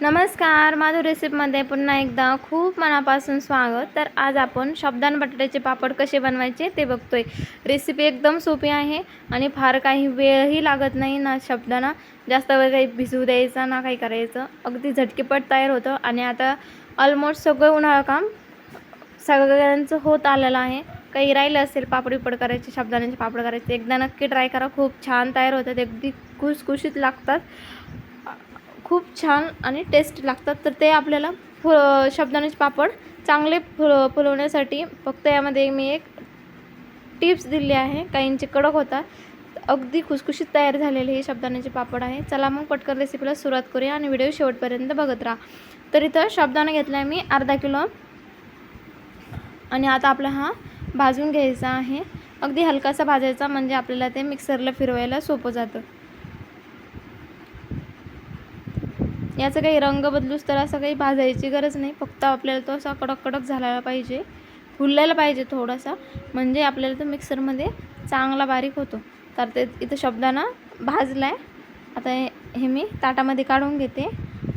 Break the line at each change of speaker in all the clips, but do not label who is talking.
नमस्कार माधुर रेसिपीमध्ये पुन्हा एकदा खूप मनापासून स्वागत. तर आज आपण शब्दान बटाट्याचे पापड कसे बनवायचे ते बघतोय. रेसिपी एकदम सोपी आहे आणि फार काही वेळही लागत नाही ना शब्दांना. जास्त वेळ काही भिजवू द्यायचा ना काही करायचं. अगदी झटकीपट तयार होतं आणि आता ऑलमोस्ट सगळं उन्हाळं काम सगळ्यांचं होत आलेलं आहे. काही राहिलं असेल पापड विपड करायचे शब्दांचे पापड करायचे एकदा नक्की ट्राय करा. खूप छान तयार होतात अगदी खुसखुशीत लागतात. खूप छान आणि टेस्ट लागतात. तर ते आपल्याला फु शब्दाण्याचे पापड चांगले फुल फुलवण्यासाठी फक्त यामध्ये मी एक टिप्स दिली आहे. काहींचे कडक होता अगदी खुसखुशीत तयार झालेले हे शब्दाण्याचे पापड आहे. चला मग पटकन रेसिपीला सुरुवात करूया आणि व्हिडिओ शेवटपर्यंत बघत राहा. तर इथं शब्दाणा घेतला आहे मी अर्धा किलो. आणि आता आपला हा भाजून घ्यायचा आहे. अगदी हलकासा भाजायचा म्हणजे आपल्याला ते मिक्सरला फिरवायला सोपं जातं. याचा काही रंग बदलूस तर असं काही भाजायची गरज नाही. फक्त आपल्याला तो असा कडक कडक झाला पाहिजे. फुललेला पाहिजे थोडासा. म्हणजे आपल्याला तो मिक्सरमध्ये चांगला बारीक होतो. तर ते इथं शब्दानं भाजला आहे आता हे मी ताटामध्ये काढून घेते.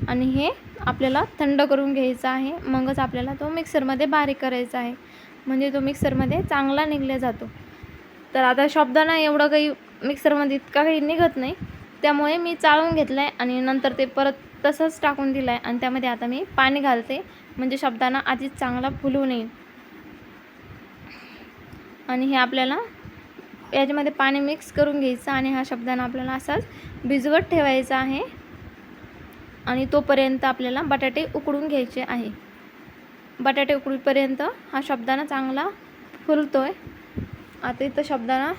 आणि हे आपल्याला थंड करून घ्यायचं आहे. मगच आपल्याला तो मिक्सरमध्ये बारीक करायचा आहे. म्हणजे तो मिक्सरमध्ये चांगला निघला जातो. तर आता शब्दांना एवढं काही मिक्सरमध्ये इतका काही निघत नाही. त्यामुळे मी चाळून घेतलं आहे आणि नंतर ते परत तसंच टाकून दिलं आहे आणि त्यामध्ये आता मी पाणी घालते. म्हणजे शब्दांना आधीच चांगला फुलू नये. आणि हे आपल्याला याच्यामध्ये पाणी मिक्स करून घ्यायचं आणि हा शब्दांना आपल्याला असाच भिजवत ठेवायचा आहे. आणि तोपर्यंत आपल्याला बटाटे उकडून घ्यायचे आहे. बटाटे उकडीपर्यंत हा शब्दांना चांगला फुलतो आहे आता इथं शब्दांना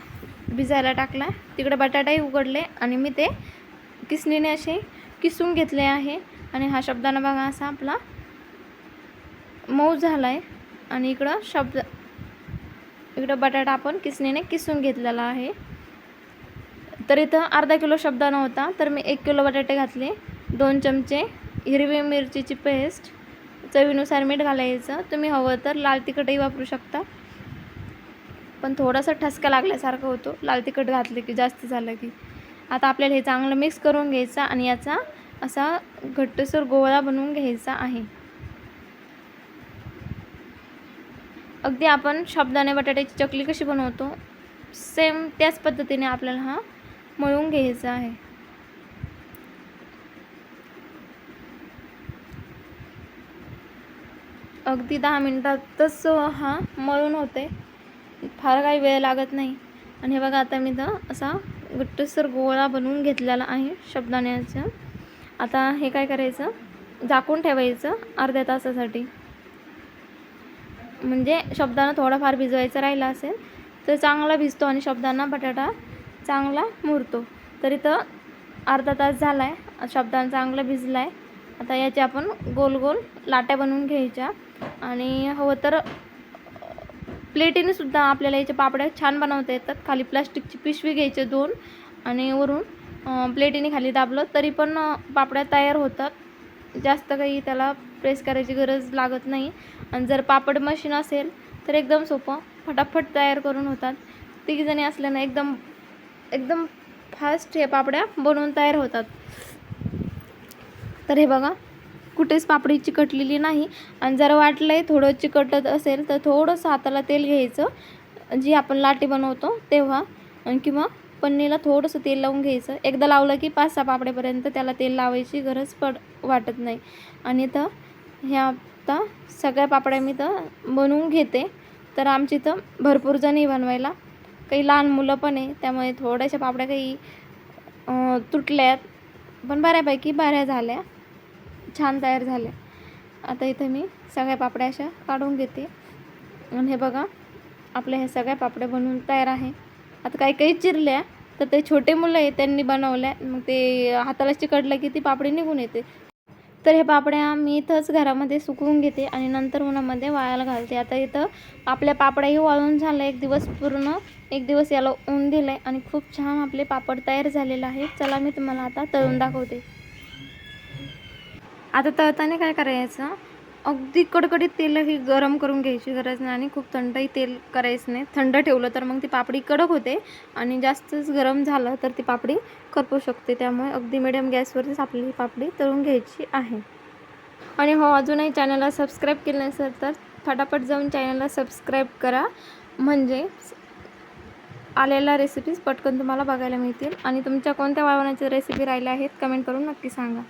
भिजायला टाकला. तिकडे बटाटाही उघडले आणि मी ते किसणीने असे किसून घेतले आहे. आणि हा शब्दांना बघा असा आपला मऊ झाला आहे आणि इकडं शब्द इकडं बटाटा आपण किसणीने किसून घेतलेला आहे. तर इथं अर्धा किलो शब्दाना होता तर मी एक किलो बटाटे घातले. दोन चमचे हिरवी मिरचीची पेस्ट. चवीनुसार मीठ घालायचं. तुम्ही हवं तर लाल तिखटही वापरू शकता. पण थोडासा ठसका लागल्यासारखं होतो. लाल तिखट घातलं की जास्त झालं की. आता आपल्याला हे चांगलं मिक्स करून घ्यायचं आणि याचा असा घट्टसर गोळा बनवून घ्यायचा आहे. अगदी आपण शब्दाने बटाट्याची चकली कशी बनवतो सेम त्याच पद्धतीने आपल्याला हा मळून घ्यायचा आहे. अगदी दहा मिनटातच हा मळून होते फार काही वेळ लागत नाही. आणि हे बघा आता मी तर असा गुट्टसर गोळा बनवून घेतलेला आहे शब्दाण्याचा आता हे काय करायचं? झाकून ठेवायचं अर्ध्या तासासाठी. म्हणजे शब्दांना थोडाफार भिजवायचा राहिला असेल तर चांगला भिजतो आणि शब्दांना बटाटा चांगला मुरतो. तरी तर अर्धा तास झाला आहे शब्दांना चांगला भिजला आहे आता याचे आपण गोल गोल लाट्या बनवून घ्यायच्या. आणि हवं तर प्लेटीने सुद्धा आपल्याला याचे पापड्या छान बनवता येतात. खाली प्लास्टिकची पिशवी घ्यायचे दोन आणि वरून प्लेटीने खाली दाबलं तरी पण पापड्या तयार होतात. जास्त काही त्याला प्रेस करायची गरज लागत नाही. आणि जर पापड मशीन असेल तर एकदम सोपं. फटाफट तयार करून होतात. तिघीजणी असल्यानं एकदम एकदम फास्ट हे पापड्या बनवून तयार होतात. तर हे बघा. कुठेच पापडी चिकटलेली नाही. आणि जर वाटलं आहे थोडं चिकटत असेल तर थोडंसं हाताला तेल घ्यायचं. जी आपण लाटी बनवतो तेव्हा. किंवा पन्नीला थोडंसं तेल लावून घ्यायचं. एकदा लावलं की पाच सहा पापड्यापर्यंत त्याला तेल लावायची गरज पड वाटत नाही. आणि तर ह्या आता सगळ्या पापड्या मी तर बनवून घेते. तर आमची इथं भरपूर जणी बनवायला. काही लहान मुलं पण आहे. त्यामुळे थोड्याशा पापड्या काही तुटल्यात. पण बऱ्यापैकी बऱ्या झाल्या. छान तयार झाले. आता इथं मी सगळ्या पापड्या अशा काढून घेते. आणि हे बघा आपल्या ह्या सगळ्या पापड्या बनवून तयार आहे. आता काही काही चिरल्या तर ते छोटे मुलं आहे त्यांनी बनवल्या. मग ते हाताला चिकटलं की ती पापडी निघून येते. तर हे पापड्या मी इथंच घरामध्ये सुकवून घेते आणि नंतर उन्हामध्ये वाळायला घालते. आता इथं आपल्या पापड्याही वाळून झालं एक दिवस पूर्ण एक दिवस याला ऊन दिलं आहे आणि खूप छान आपले पापड तयार झालेलं आहे चला मी तुम्हाला आता तळून दाखवते. आता तळताना काय करायचं? अगदी कडकडीत तेल ही गरम करून घ्यायची गरज नाही आणि खूप थंडही तेल करायचं नाही. थंड ठेवलं तर मग ती पापडी कडक होते आणि जास्तच गरम झालं तर ती पापडी करपू शकते. त्यामुळे अगदी मिडियम गॅसवरतीच आपली ही पापडी तळून घ्यायची आहे. आणि हो अजूनही चॅनलला सबस्क्राईब केलं नसेल तर फटाफट जाऊन चॅनलला सबस्क्राईब करा. म्हणजे आलेल्या रेसिपीज पटकन तुम्हाला बघायला मिळतील. आणि तुमच्या कोणत्या वाळवण्याच्या रेसिपी राहिल्या आहेत कमेंट करून नक्की सांगा.